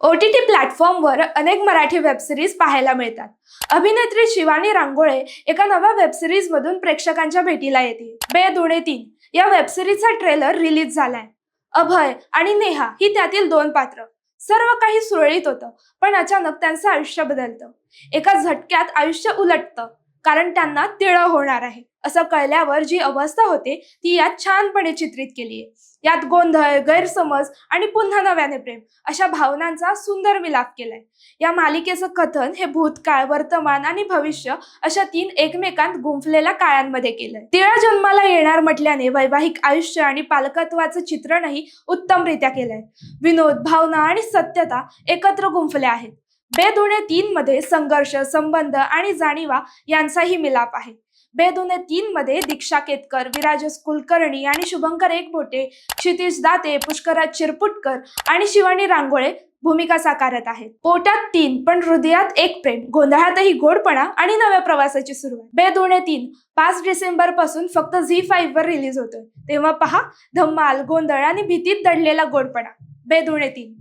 O T T प्लॅटफॉर्मवर अनेक Marathi web series पाहायला मिळतात. अभिनेत्री शिवानी रांगोळे एका नव्या वेबसिरीज मधून प्रेक्षकांच्या भेटीला येते बे दुणे तीन या वेबसिरीजचा ट्रेलर रिलीज झालाय. अभय आणि नेहा ही त्यातील दोन पात्र. सर्व काही सुरळीत होतं पण अचानक त्यांचं आयुष्य बदलतं. एका झटक्यात आयुष्य उलटतं. कारण त्यांना तिळं होणार आहे. असं कळल्यावर जी अवस्था होते ती यात छानपणे चित्रित केली आहे. यात गोंधळ गैरसमज आणि पुन्हा नव्याने प्रेम अशा भावनांचा सुंदर मिलाप केलाय. या मालिकेचं कथन हे भूतकाळ वर्तमान आणि भविष्य अशा तीन एकमेकांत गुंफलेल्या काळांमध्ये केलंय. तिळा जन्माला येणार म्हटल्याने वैवाहिक आयुष्य आणि पालकत्वाचं चित्रणही उत्तमरित्या केलंय. विनोद भावना आणि सत्यता एकत्र गुंफल्या आहेत. बेदुणे तीन मध्ये संघर्ष संबंध आणि जाणीवा यांचाही मिलाप आहे. बेदुणे तीन मध्ये दीक्षा केतकर विराजस कुलकर्णी आणि शुभंकर एकबोटे क्षितिज दाते पुष्कराज चिरपुटकर आणि शिवानी रांगोळे भूमिका साकारत आहेत. पोटात तीन पण हृदयात एक प्रेम. गोंधळातही गोडपणा आणि नव्या प्रवासाची सुरुवात. बेदुणे तीन पाच डिसेंबरपासून फक्त झी फाईव्ह वर रिलीज होतोय. तेव्हा पहा धम्माल गोंधळ आणि भीतीत दडलेला गोडपणा. बेदुणे तीन.